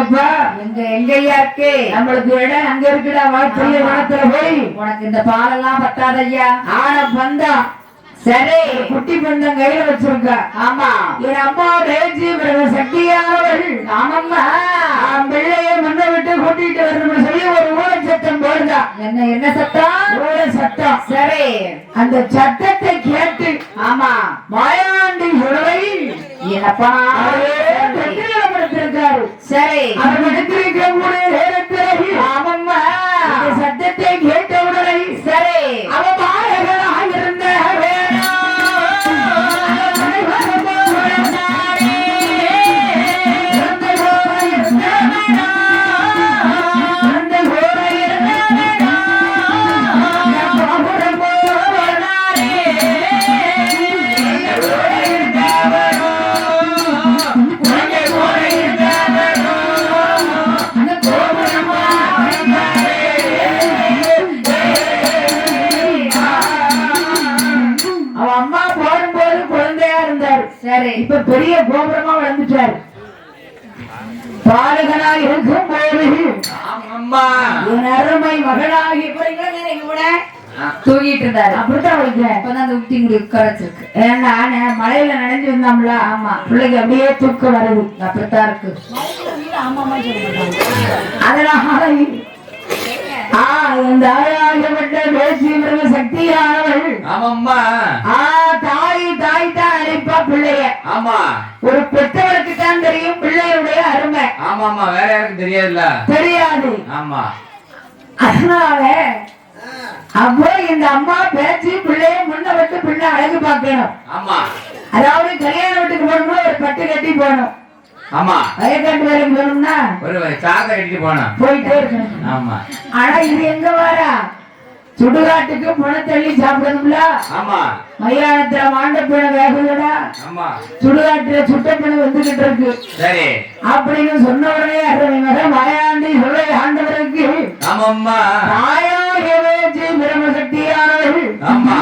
இருக்குப்பா எங்க எங்கய்யா இருக்கு? நம்மளுக்கு இடம் அங்க இருக்குடா வாய்ப்புள்ள வனத்துல போய். உனக்கு இந்த பாலெல்லாம் பத்தாதையா ஆன பந்தம். சரி குட்டி பந்தம் கையில வச்சிருக்கா. ஆமா. என் அம்மா பேச்சு பிறகு சக்தியானவள் ஆமாம்மா. பிள்ளையை மண்ணை விட்டு கூட்டிட்டு வரணும்னு சொல்லி ஒரு ஊழ சத்தம் போடுதா. என்ன என்ன சத்தம்? ஊழ சத்தம். சரி. அந்த சத்தத்தை கேட்டு ஆமா. மாயாண்டி உறவை என்னப்பா? చేశారు సరే. అతను వ్యతిరేకంగా சரி இப்ப பெரிய கோபுரமா வளர்ந்துட்டாரு பாலகனா இருக்கும் போது அருமை மகனாகி தூங்கிட்டு இருந்தாரு. அப்படித்தான் வைக்கிறேன் அப்பதான் அந்த உத்தி ஏன்னா மழையில நனைஞ்சு வந்தோம்ல. ஆமா பிள்ளைக்கு அப்படியே தூக்கம் வருது. அப்படித்தான் இருக்கு. அதனால ஆ இந்த ஆயாகப்பட்ட பேசி சக்தியானவள். ஆமாம்மா. ஆ ஆமா. ஒரு பெற்றவருக்கு தான் தெரியும் பிள்ளையுடைய அருமை. ஆமாம்மா வேற யாருக்கும் தெரியாதுல்ல? தெரியாது. ஆமா. அதனால அப்போ இந்த அம்மா பேச்சு பிள்ளைய முன்ன விட்டு பிள்ளை அழகு பார்க்கணும். ஆமா. அதாவது கல்யாண வீட்டுக்கு போகணும்னா ஒரு பட்டு கட்டி போகணும். ஆமா. வயக்காட்டு வேலைக்கு போகணும்னா ஒரு சாக்க கட்டிட்டு போனோம் போயிட்டே இருக்கணும். ஆமா. ஆனா இது எங்க வரா? சுடுகாட்டுக்கு பணத்தள்ளி சாப்பிடணும்ல? ஆமா. மயிலானத்துல மாண்டப்பழ வேகலடா. ஆமா. சுடுகாட்டுல சுட்டப்பணம் வந்துகிட்டு இருக்கு. சரி. அப்படின்னு சொன்ன உடனே மகன் மாயாண்டி சொல்ல ஆண்டவருக்கு ஆமாம்மா. தாயாக வேச்சு பிரம்மசக்தியானவர்கள் ஆமா.